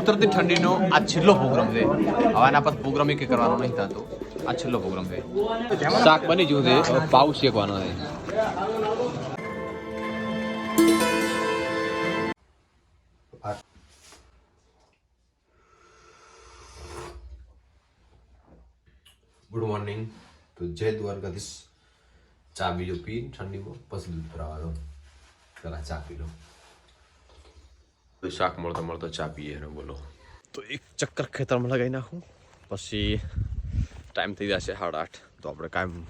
ઉતરતી ઠંડીનો આ છેલ્લો પ્રોગ્રામ છે. હવે આના પર પ્રોગ્રામ એક કરવાનો નહીં થતો. આ છેલ્લો પ્રોગ્રામ છે. શાક બની ગયું છે. પાવ શેકવાનો છે. ગુડ મોર્નિંગ તો જય દ્વારકાધીશ. ચા બીજો પી, ઠંડીમાં પછી દૂધ ભરાવા દો. ચા પી લો. શાક મળતો મળતો ચા પીએ ને બોલો. તો એક ચક્કર ખેતરમાં લગાવી નાખું. પછી ટાઈમ થઈ જશે સાડા આઠ. તો આપણે કાયમ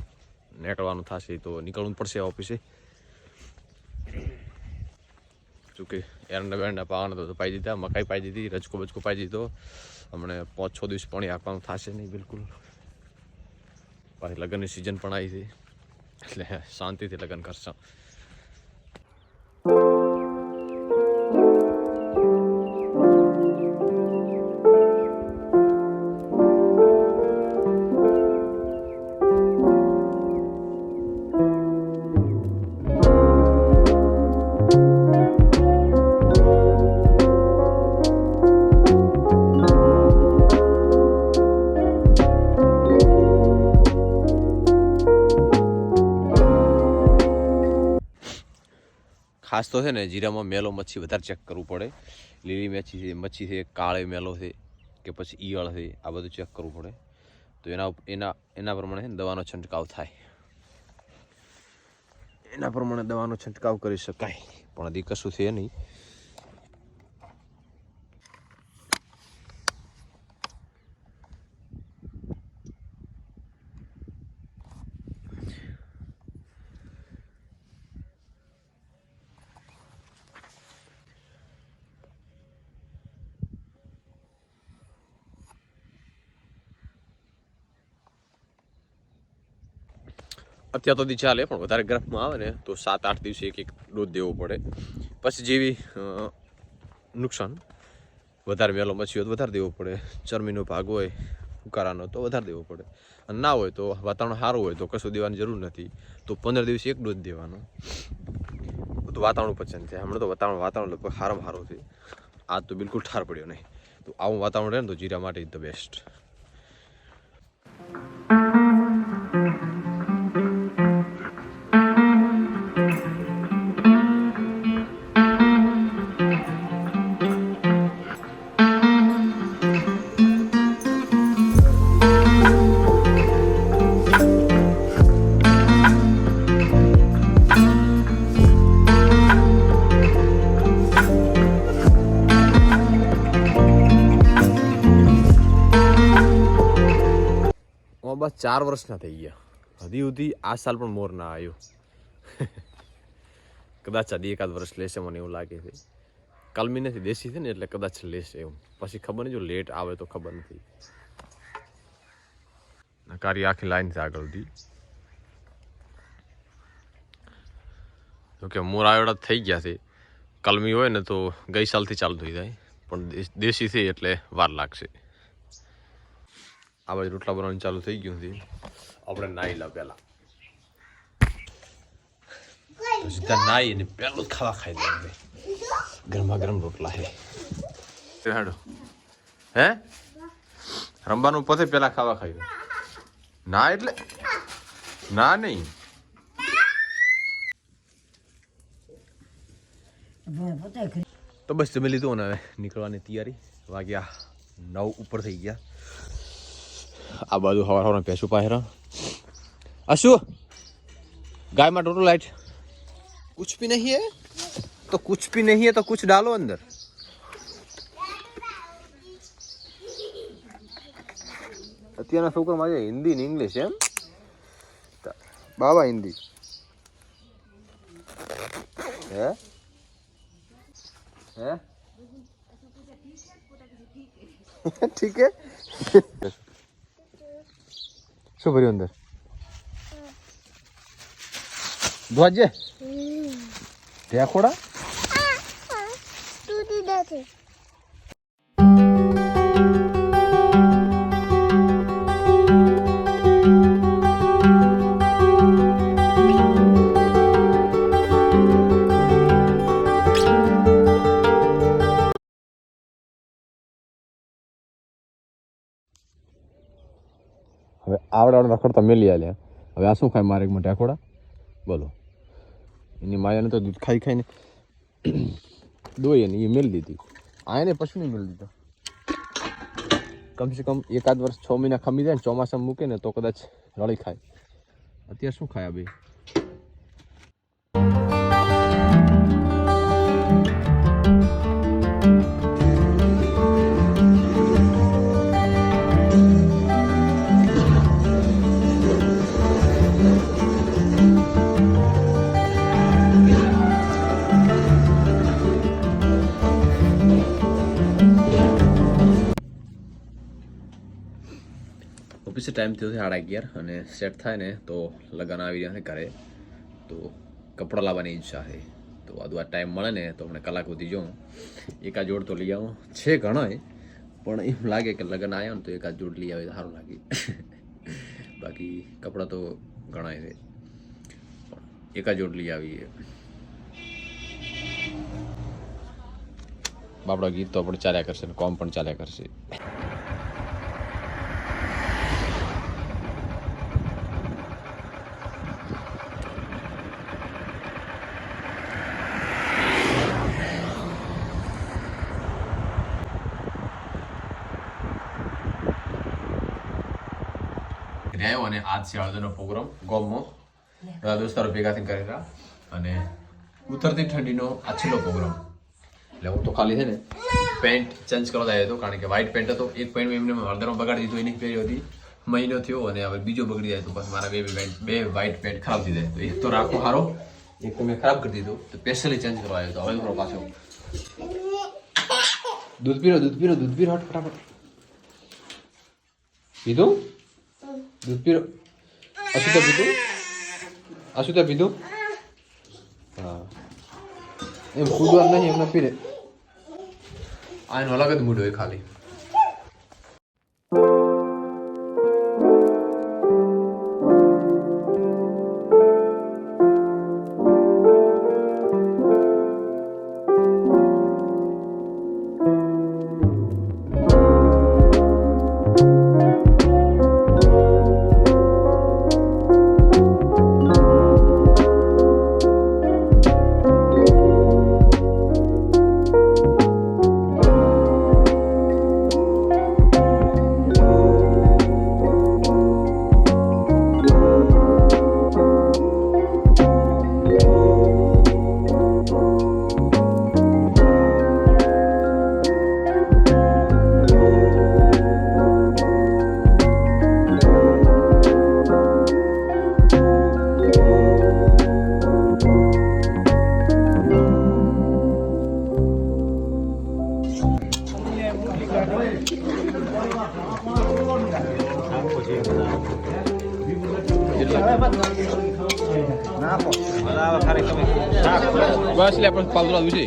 નીકળવાનું થશે તો નીકળવું પડશે ઓફિસે. જોકે એરંડા બેરંડા પાવાના તો પાઈ દીધા, મકાઈ પાઈ દીધી, રજકો બચકો પાઈ દીધો. હમણે પાંચ છ દિવસ પાણી આપવાનું થશે નહીં બિલકુલ. પાછી લગ્નની સિઝન પણ આવી હતી એટલે શાંતિથી લગ્ન કરશો. ખાસ તો છે ને જીરામાં મેલો મચ્છી વધારે ચેક કરવું પડે. લીલી મચ્છી છે મચ્છી છે, કાળે મેલો છે કે પછી ઈયળ છે, આ બધું ચેક કરવું પડે. તો એના એના એના પ્રમાણે દવાનો છંટકાવ થાય. એના પ્રમાણે દવાનો છંટકાવ કરી શકાય. પણ હજી કશું છે નહીં. અત્યાર સુધી ચાલે, પણ વધારે ગરફમાં આવે ને, તો સાત, આઠ દિવસે એક એક ડોઝ દેવો પડે. પછી જેવી નુકસાન, વધારે વહેલો મચ્છી હોય તો વધારે દેવો પડે. ચરમીનો ભાગ હોય, ઉકારાનો તો વધારે દેવો પડે. અને ના હોય તો વાતાવરણ સારું હોય તો કશું દેવાની જરૂર નથી. તો પંદર દિવસે એક ડોઝ દેવાનો. તો વાતાવરણ પચન છે હમણાં તો વાતાવરણ વાતાવરણ લગભગ સારામાં સારું છે આજ તો બિલકુલ ઠાર પડ્યો નહીં. તો આવું વાતાવરણ રહે ને તો જીરા માટે ઇઝ ધ બેસ્ટ. બસ ચાર વર્ષના થઈ ગયા. હજી સુધી આ સાલ પણ મોર ના આવ્યો. કદાચ હજી એકાદ વર્ષ લેશે મને એવું લાગે છે. કાલમી નથી દેશી છે ને એટલે કદાચ લેશે એવું પછી ખબર નહીં, જો લેટ આવે તો ખબર નથી. નકારી આખી લાઈન છે સુધી. જોકે મોર આવડા થઈ ગયા છે. કલમી હોય ને તો ગઈ સાલથી ચાલુ થઈ જાય. પણ દેશી છે એટલે વાર લાગશે. આ રોટલા બનાવવાનું ચાલુ થઈ ગયું હતી આપણે નાઈ લા પહેલા સીધા નાઈ અને પહેલું ખાવા ખાઈ દે ગરમા ગરમ રોટલા હે હેડો હે? રમવાનું પતે પહેલા ખાવા ખાઈ દે ના એટલે? ના નહીં. તો બસ જમી લીધું અને હવે નીકળવાની તૈયારી. વાગ્યા નવ ઉપર થઈ ગયા. આ બાજુ હવાર હવાર ભેંસું પાહેરા અશુ गाय में टोटल लाइट कुछ भी नहीं है तो कुछ भी नहीं है तो कुछ डालो अंदर અત્યારના છોકરા માં હિન્દી ને ઇંગ્લિશ એમ બાબા હિન્દી હે હે ઠીક હે શું ભર્યું અંદર? ધ્વજે ઢેખોડા તૂટી નથી હવે આવડા રખડતા મેલી આલ્યા હવે આ શું ખાય મારે એક માટે ખોડા બોલો. એની માયાને તો દૂધ ખાઈ ખાઈને દોઈ એને એ મેલી દીધી. આ એને નહીં મેલી દીધો. કમસે કમ એકાદ વર્ષ છ મહિના ખમી જાય ને ચોમાસામાં મૂકે ને તો કદાચ રળી ખાય. અત્યારે શું ખાય આ ઓફિસે ટાઈમ થયો છે સાડા અગિયાર અને સેટ થાય ને તો લગ્ન આવી રહ્યા છે ઘરે તો કપડાં લાવવાની ઈચ્છા છે તો આ આ ટાઈમ મળે ને તો હમણાં કલાક સુધી જોઉં એકાદ જોડ તો લઈ આવું છે ઘણાય પણ એમ લાગે કે લગ્ન આવ્યા ને તો એકાદ જોડ લઈ આવે સારું લાગે બાકી કપડાં તો ઘણાય છે પણ એકાદ જોડ લઈ આવીએ બાપડા ગીત તો આપણે ચાલ્યા કરશે ને કોમ પણ ચાલ્યા કરશે આવ્યો અને આજ છે હળદરનો પ્રોગ્રામ ગોમો. બધા દોસ્તારો ભેગા થઈને કરેલા અને ઉતરતી ઠંડીનો આ છેલ્લો પ્રોગ્રામ. એટલે હું તો ખાલી છે ને પેન્ટ ચેન્જ કરવા આવ્યો હતો, કારણ કે વ્હાઈટ પેન્ટ હતો. એક પેન્ટ એમને હળદરમાં બગાડી દીધું, એની પહેરી હતી. મહિનો થયો અને હવે બીજો બગડી જાય તો બસ મારા બે બે વ્હાઈટ પેન્ટ ખરાબ થઈ જાય. તો એક તો રાખો સારો એક તો મેં ખરાબ કરી દીધું. તો સ્પેશિયલી ચેન્જ કરવા આવ્યો હતો. હવે થોડો પાછો. દૂધ પીરો દૂધ પીરો દૂધ પીરો હટ, ફટાફટ. પીધું? દૂધ પીરો અશુતા પીધું અશુતા પીધું હા એમ કૂદવા નહીં એમને પીરે આ એનો અલગ જ બસ લે પણ પાલતું આવ્યું છે.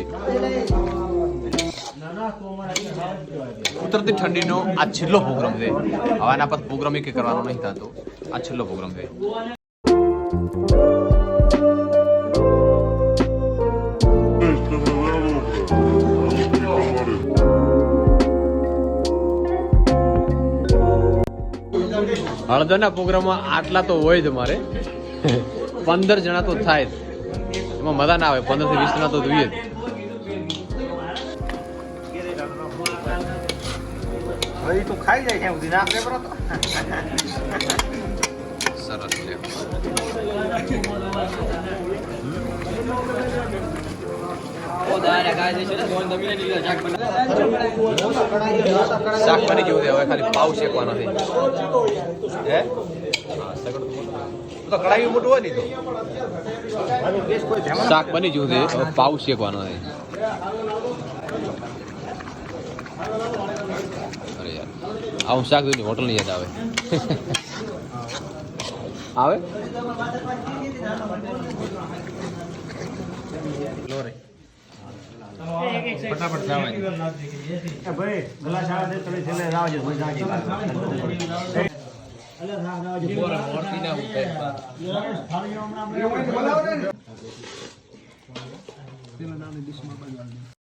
ઠંડીનો આ છેલ્લો પ્રોગ્રામ છે. હવે આના પર પ્રોગ્રામ એક કરવાનો નહીં થતો. આ છેલ્લો પ્રોગ્રામ છે. હળદરના પ્રોગ્રામમાં આટલા તો હોય જ મારે પંદર જણા તો થાય જ. એમાં મજા ના આવે પંદરથી વીસ જણા તો જોઈએ જ તો ખાઈ જાય છે સુધી ના સરસ લે શાક બની ગયું હવે ખાલી ભાવ શેકવાનો છે હે હા, સગડો તો મોટો. મોટું હોય ને તો શાક બની જવું છે પાઉ શેકવાનો છે. અરે યાર આવું શાક જોઈને હોટલની યાદ આવે. આવે? ફટાફટ જવા ભાઈ ગ્લાસ આવે તમે છેલ્લે રાવજો ભાઈ જાજી